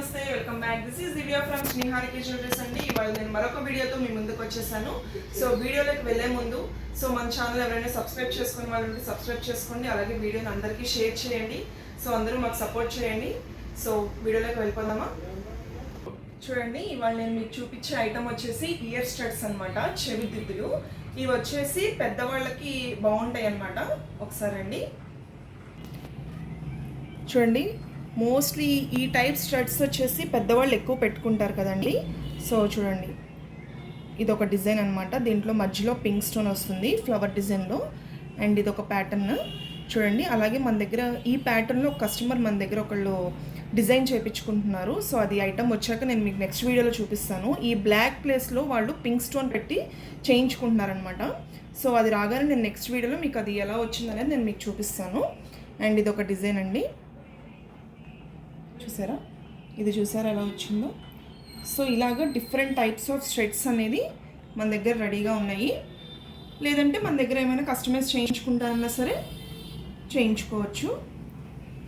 Namaste welcome back this is Divya from స్నేహారికి jewellers అండి. ఇవాళ నేను మరొక వీడియోతో మీ ముందుకు వచ్చేసాను. సో వీడియోలోకి వెళ్ళే ముందు సో మన ఛానల్ ఎవరైనా సబ్స్క్రైబ్ చేసుకుని వాళ్ళు ఉంటే సబ్స్క్రైబ్ చేసుకోండి. అలాగే వీడియోని అందరికీ షేర్ చేయండి. సో అందరూ మాకు సపోర్ట్ చేయండి. సో వీడియోలోకి వెళ్ళిపోదామా? చూడండి ఇవాళ నేను మీకు చూపించే ఐటమ్ వచ్చేసి ఇయర్ స్టడ్స్ అన్నమాట చెవి దిద్దులు. ఇవి వచ్చేసి పెద్దవాళ్ళకి బాగుంటాయి అన్నమాట ఒకసారి అండి చూడండి మోస్ట్లీ ఈ టైప్ స్టడ్స్ వచ్చేసి పెద్దవాళ్ళు ఎక్కువ పెట్టుకుంటారు కదండి. సో చూడండి. ఇది ఒక డిజైన్ అనమాట దీంట్లో మధ్యలో పింక్ స్టోన్ వస్తుంది ఫ్లవర్ డిజైన్లో అండ్ ఇది ఒక ప్యాటర్న్ చూడండి. అలాగే మన దగ్గర ఈ ప్యాటర్న్లో కస్టమర్ మన దగ్గర ఒకళ్ళు డిజైన్ చేయించుకుంటున్నారు సో అది ఐటమ్ వచ్చాక నేను మీకు నెక్స్ట్ వీడియోలో చూపిస్తాను. ఈ బ్లాక్ ప్లేస్లో వాళ్ళు పింక్ స్టోన్ పెట్టి చేయించుకుంటున్నారనమాట సో అది రాగానే నేను నెక్స్ట్ వీడియోలో మీకు అది ఎలా వచ్చిందనేది నేను మీకు చూపిస్తాను. అండ్ ఇది ఒక డిజైన్ అండి. చూసారా? ఇది చూసారా ఎలా వచ్చిందో? సో ఇలాగ డిఫరెంట్ టైప్స్ ఆఫ్ స్ట్రెట్స్ అనేది మన దగ్గర రెడీగా ఉన్నాయి. లేదంటే మన దగ్గర ఏమైనా కస్టమైజ్ చేయించుకుంటారన్నా సరే చేయించుకోవచ్చు.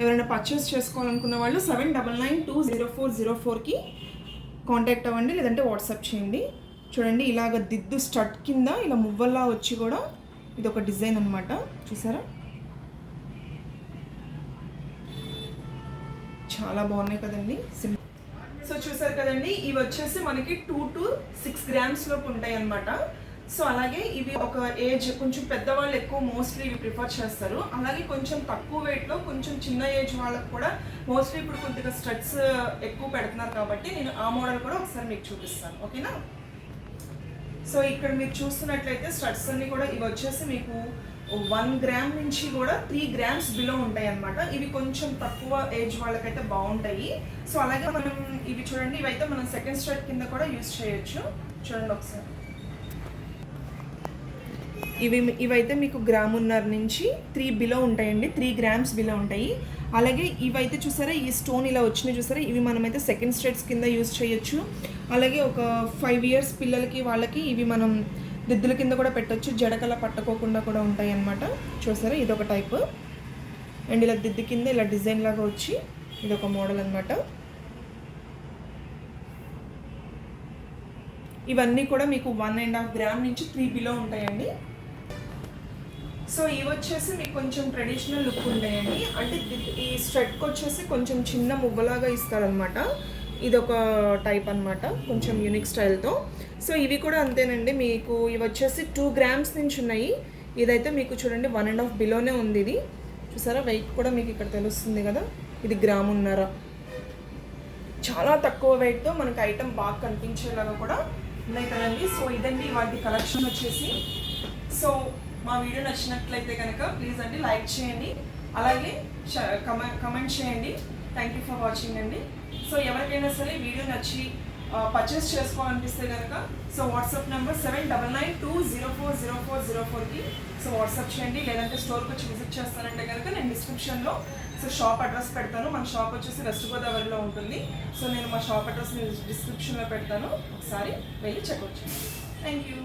ఎవరైనా పర్చేస్ చేసుకోవాలనుకున్న వాళ్ళు seven double nine two zero four zero ఫోర్కి కాంటాక్ట్ అవ్వండి లేదంటే వాట్సాప్ చేయండి. చూడండి ఇలాగ దిద్దు స్టట్ కింద ఇలా మువ్వల్లా వచ్చి కూడా ఇది ఒక డిజైన్ అనమాట చూసారా? చాలా బాగున్నాయి కదండి. సో చూసారు కదండి ఇవి వచ్చేసి మనకి టూ టు సిక్స్ గ్రామ్స్ లోపు ఉంటాయి అన్నమాట. సో అలాగే ఇవి ఒక ఏజ్ కొంచెం పెద్దవాళ్ళు ఎక్కువ మోస్ట్లీ ఇవి ప్రిఫర్ చేస్తారు. అలాగే కొంచెం తక్కువ వెయిట్లో కొంచెం చిన్న ఏజ్ వాళ్ళకు కూడా మోస్ట్లీ ఇప్పుడు కొద్దిగా స్ట్రెట్స్ uh, ఎక్కువ పెడుతున్నారు కాబట్టి నేను ఆ మోడల్ కూడా ఒకసారి మీకు చూపిస్తాను. ఓకేనా సో ఇక్కడ మీరు చూస్తున్నట్లయితే స్ట్రట్స్ అన్ని కూడా ఇవి వచ్చేసి మీకు వన్ గ్రామ్ నుంచి కూడా త్రీ గ్రామ్స్ బిలో ఉంటాయి అన్నమాట. ఇవి కొంచెం తక్కువ ఏజ్ వాళ్ళకైతే బాగుంటాయి. సో అలాగే మనం ఇవి చూడండి. ఇవైతే మనం సెకండ్ స్టార్ట్ కింద కూడా యూస్ చేయొచ్చు. చూడండి ఒకసారి. ఇవి ఇవైతే మీకు గ్రామున్నర నుంచి త్రీ బిలో ఉంటాయండి. త్రీ గ్రామ్స్ బిలో ఉంటాయి. అలాగే ఇవైతే చూసారా? ఈ స్టోన్ ఇలా వచ్చినాయి చూసారా? ఇవి మనమైతే సెకండ్ స్టేట్స్ కింద యూస్ చేయొచ్చు. అలాగే ఒక ఫైవ్ ఇయర్స్ పిల్లలకి వాళ్ళకి ఇవి మనం దిద్దుల కింద కూడా పెట్టొచ్చు. జడకలా పట్టుకోకుండా కూడా ఉంటాయి అన్నమాట చూసారా? ఇది ఒక టైప్. అండ్ ఇలా దిద్దు కింద ఇలా డిజైన్ లాగా వచ్చి ఇదొక మోడల్ అనమాట ఇవన్నీ కూడా మీకు వన్ అండ్ హాఫ్ గ్రామ్ నుంచి త్రీ బిలో ఉంటాయండి. సో ఇవి వచ్చేసి మీకు కొంచెం ట్రెడిషనల్ లుక్ ఉంటాయండి. అంటే ఈ స్ట్రెట్కి వచ్చేసి కొంచెం చిన్న మువ్వలాగా ఇస్తారనమాట ఇది ఒక టైప్ అన్నమాట కొంచెం యూనిక్ స్టైల్తో సో ఇవి కూడా అంతేనండి. మీకు ఇవి వచ్చేసి టూ గ్రామ్స్ నుంచి ఉన్నాయి. ఇదైతే మీకు చూడండి వన్ అండ్ హాఫ్ బిలోనే ఉంది ఇది. చూసారా? వెయిట్ కూడా మీకు ఇక్కడ తెలుస్తుంది కదా? ఇది గ్రామ్ ఉన్నారా. చాలా తక్కువ వెయిట్తో మనకి ఐటెం బాగా కనిపించేలాగా కూడా ఉన్నాయి కదండి. సో ఇదండి వాటి కలెక్షన్ వచ్చేసి. సో మా వీడియో నచ్చినట్లయితే కనుక ప్లీజ్ అండి లైక్ చేయండి. అలాగే కమెంట్ చేయండి. థ్యాంక్ యూ ఫర్ వాచింగ్ అండి. సో ఎవరికైనా సరే వీడియో నచ్చి పర్చేస్ చేసుకోవాలనిపిస్తే కనుక so WhatsApp number seven double nine two zero four zero four zero ఫోర్కి సో వాట్సాప్ చేయండి. లేదంటే స్టోర్కి వచ్చి విజిట్ చేస్తానంటే కనుక నేను డిస్క్రిప్షన్లో సో షాప్ అడ్రస్ పెడతాను. మన షాప్ వచ్చేసి వెస్ట్ గోదావరిలో ఉంటుంది. సో నేను మా షాప్ అడ్రస్ డిస్క్రిప్షన్లో పెడతాను. ఒకసారి వెళ్ళి చెక్ వచ్చేయండి థ్యాంక్ యూ